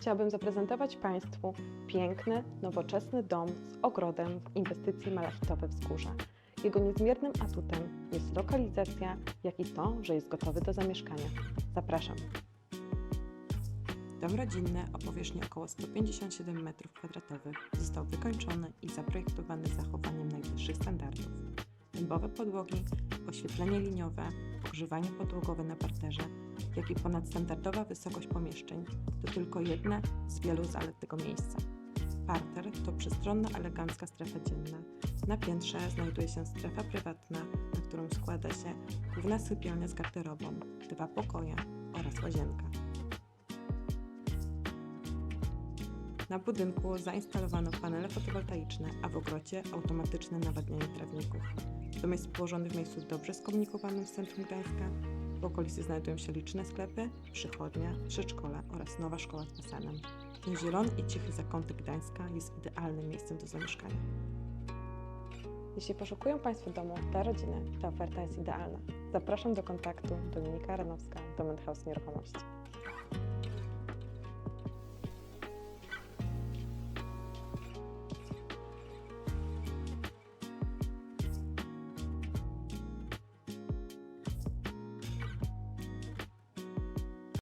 chciałabym zaprezentować Państwu piękny, nowoczesny dom z ogrodem w inwestycji Malachitowe Wzgórza. Jego niezmiernym atutem jest lokalizacja, jak i to, że jest gotowy do zamieszkania. Zapraszam. Dom rodzinny o powierzchni około 157 m2 został wykończony i zaprojektowany z zachowaniem najwyższych standardów. Dębowe podłogi, oświetlenie liniowe, ogrzewanie podłogowe na parterze, jak i ponadstandardowa wysokość pomieszczeń to tylko jedne z wielu zalet tego miejsca. Parter to przestronna, elegancka strefa dzienna. Na piętrze znajduje się strefa prywatna, na którą składa się główna sypialnia z garderobą, dwa pokoje oraz łazienka. Na budynku zainstalowano panele fotowoltaiczne, a w ogrodzie automatyczne nawadnianie trawników. Dom jest położony w miejscu dobrze skomunikowanym z centrum Gdańska. W okolicy znajdują się liczne sklepy, przychodnia, przedszkole oraz nowa szkoła z basenem. Ten zielony i cichy zakątek Gdańska jest idealnym miejscem do zamieszkania. Jeśli poszukują Państwo domu dla rodziny, ta oferta jest idealna. Zapraszam do kontaktu Dominika Ranowska, Doment House Nieruchomości.